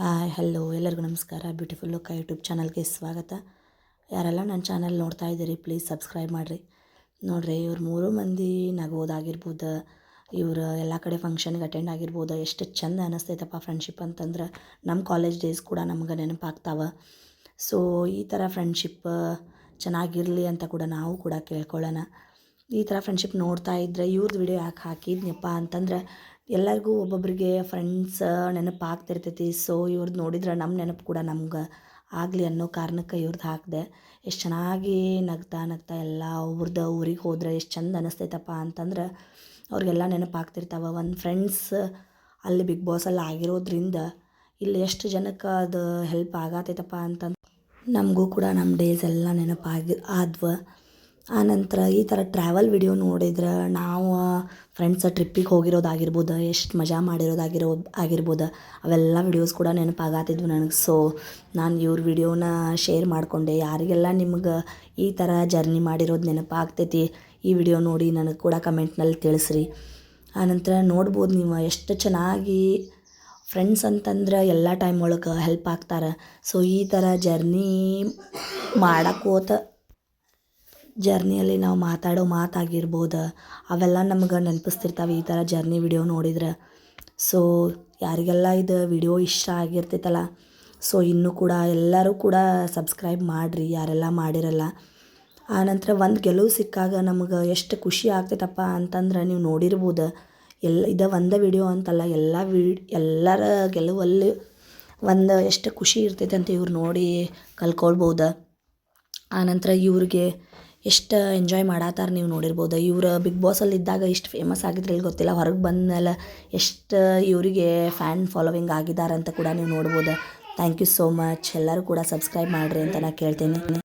Hi, hello, ಎಲ್ಲರಿಗೂ ನಮಸ್ಕಾರ. Beautiful look YouTube ಚಾನಲ್ಗೆ ಸ್ವಾಗತ. ಯಾರೆಲ್ಲ ನನ್ನ ಚಾನಲ್ ನೋಡ್ತಾ ಇದ್ದೀರಿ, ಪ್ಲೀಸ್ ಸಬ್ಸ್ಕ್ರೈಬ್ ಮಾಡಿರಿ. ನೋಡಿರಿ, ಇವ್ರು ಮೂರು ಮಂದಿ ನಗೋದಾಗಿರ್ಬೋದು, ಇವರು ಎಲ್ಲ ಕಡೆ ಫಂಕ್ಷನ್ಗೆ ಅಟೆಂಡ್ ಆಗಿರ್ಬೋದು, ಎಷ್ಟು ಚಂದ ಅನ್ನಿಸ್ತೈತಪ್ಪ ಫ್ರೆಂಡ್ಶಿಪ್ ಅಂತಂದ್ರೆ ನಮ್ಮ ಕಾಲೇಜ್ ಡೇಸ್ ಕೂಡ ನಮ್ಗೆ ನೆನಪಾಗ್ತಾವೆ. ಸೊ ಈ ಥರ ಫ್ರೆಂಡ್ಶಿಪ್ ಚೆನ್ನಾಗಿರಲಿ ಅಂತ ಕೂಡ ನಾವು ಕೂಡ ಕೇಳ್ಕೊಳ್ಳೋಣ. ಈ ಥರ ಫ್ರೆಂಡ್ಶಿಪ್ ನೋಡ್ತಾ ಇದ್ದರೆ ಇವ್ರದ್ದು ವಿಡಿಯೋ ಯಾಕೆ ಹಾಕಿದ್ನಪ್ಪ ಅಂತಂದ್ರೆ ಎಲ್ಲರಿಗೂ ಒಬ್ಬೊಬ್ಬರಿಗೆ ಫ್ರೆಂಡ್ಸ್ ನೆನಪು ಆಗ್ತಿರ್ತೈತಿ. ಸೊ ಇವ್ರದ್ದು ನೋಡಿದ್ರೆ ನಮ್ಮ ನೆನಪು ಕೂಡ ನಮ್ಗೆ ಆಗಲಿ ಅನ್ನೋ ಕಾರಣಕ್ಕೆ ಇವ್ರದ್ದು ಹಾಕಿದೆ. ಎಷ್ಟು ಚೆನ್ನಾಗಿ ನಗ್ತಾ ನಗ್ತಾ ಎಲ್ಲ ಅವ್ರದ್ದು ಊರಿಗೆ ಹೋದ್ರೆ ಎಷ್ಟು ಚಂದ ಅನ್ನಿಸ್ತೈತಪ್ಪ ಅಂತಂದ್ರೆ ಅವ್ರಿಗೆಲ್ಲ ನೆನಪು ಆಗ್ತಿರ್ತಾವೆ. ಒಂದು ಫ್ರೆಂಡ್ಸ್ ಅಲ್ಲಿ ಬಿಗ್ ಬಾಸಲ್ಲಿ ಆಗಿರೋದ್ರಿಂದ ಇಲ್ಲಿ ಎಷ್ಟು ಜನಕ್ಕೆ ಅದು ಹೆಲ್ಪ್ ಆಗತೈತಪ್ಪ ಅಂತಂದು ನಮಗೂ ಕೂಡ ನಮ್ಮ ಡೇಸ್ ಎಲ್ಲ ನೆನಪಾಗಿ ಆದ್ವ. ಆನಂತರ ಈ ಥರ ಟ್ರಾವೆಲ್ ವಿಡಿಯೋ ನೋಡಿದ್ರೆ ನಾವು ಫ್ರೆಂಡ್ಸ್ ಟ್ರಿಪ್ಪಿಗೆ ಹೋಗಿರೋದಾಗಿರ್ಬೋದು, ಎಷ್ಟು ಮಜಾ ಮಾಡಿರೋದಾಗಿರೋ, ಆಗಿರ್ಬೋದು, ಅವೆಲ್ಲ ವಿಡಿಯೋಸ್ ಕೂಡ ನೆನಪಾಗತ್ತಿದ್ವು ನನಗೆ. ಸೊ ನಾನು ಇವ್ರ ವಿಡಿಯೋನ ಶೇರ್ ಮಾಡಿಕೊಂಡೆ. ಯಾರಿಗೆಲ್ಲ ನಿಮ್ಗೆ ಈ ಥರ ಜರ್ನಿ ಮಾಡಿರೋದು ನೆನಪಾಗ್ತೈತಿ, ಈ ವಿಡಿಯೋ ನೋಡಿ ನನಗೆ ಕೂಡ ಕಮೆಂಟ್ನಲ್ಲಿ ತಿಳಿಸ್ರಿ. ಆನಂತರ ನೋಡ್ಬೋದು ನೀವು ಎಷ್ಟು ಚೆನ್ನಾಗಿ ಫ್ರೆಂಡ್ಸ್ ಅಂತಂದ್ರೆ ಎಲ್ಲ ಟೈಮ್ ಒಳಗೆ ಹೆಲ್ಪ್ ಆಗ್ತಾರೆ. ಸೊ ಈ ಥರ ಜರ್ನಿ ಮಾಡಕ್ಕೋತ ಜರ್ನಿಯಲ್ಲಿ ನಾವು ಮಾತಾಡೋ ಮಾತಾಗಿರ್ಬೋದು? ಅವೆಲ್ಲ ನಮ್ಗೆ ನೆನಪಿಸ್ತಿರ್ತಾವೆ ಈ ಥರ ಜರ್ನಿ ವಿಡಿಯೋ ನೋಡಿದ್ರೆ. ಸೊ ಯಾರಿಗೆಲ್ಲ ಇದು ವಿಡಿಯೋ ಇಷ್ಟ ಆಗಿರ್ತೈತಲ್ಲ ಸೊ ಇನ್ನೂ ಕೂಡ ಎಲ್ಲರೂ ಕೂಡ ಸಬ್ಸ್ಕ್ರೈಬ್ ಮಾಡಿರಿ, ಯಾರೆಲ್ಲ ಮಾಡಿರಲ್ಲ. ಆನಂತರ ಒಂದು ಗೆಲುವು ಸಿಕ್ಕಾಗ ನಮ್ಗೆ ಎಷ್ಟು ಖುಷಿ ಆಗ್ತೈತಪ್ಪ ಅಂತಂದ್ರೆ ನೀವು ನೋಡಿರ್ಬೋದು. ಎಲ್ಲ ಇದು ಒಂದು ವಿಡಿಯೋ ಅಂತಲ್ಲ, ಎಲ್ಲ ವಿ ಎಲ್ಲರ ಗೆಲುವಲ್ಲಿ ಒಂದು ಎಷ್ಟು ಖುಷಿ ಇರ್ತೈತೆ ಅಂತ ಇವ್ರು ನೋಡಿ ಕಲ್ಕೊಳ್ಬೋದು. ಆನಂತರ ಇವ್ರಿಗೆ ಎಷ್ಟು ಎಂಜಾಯ್ ಮಾಡತ್ತಾರ ನೀವು ನೋಡಿರ್ಬೋದು. ಇವ್ರು ಬಿಗ್ ಬಾಸಲ್ಲಿ ಇದ್ದಾಗ ಇಷ್ಟು ಫೇಮಸ್ ಆಗಿದ್ರೆ ಇಲ್ಲಿ ಗೊತ್ತಿಲ್ಲ. ಹೊರಗೆ ಬಂದಮೇಲೆ ಎಷ್ಟು ಇವರಿಗೆ ಫ್ಯಾನ್ ಫಾಲೋವಿಂಗ್ ಆಗಿದ್ದಾರೆ ಅಂತ ಕೂಡ ನೀವು ನೋಡ್ಬೋದು. ಥ್ಯಾಂಕ್ ಯು ಸೋ ಮಚ್ ಎಲ್ಲರೂ ಕೂಡ ಸಬ್ಸ್ಕ್ರೈಬ್ ಮಾಡಿರಿ ಅಂತ ನಾನು ಕೇಳ್ತೀನಿ.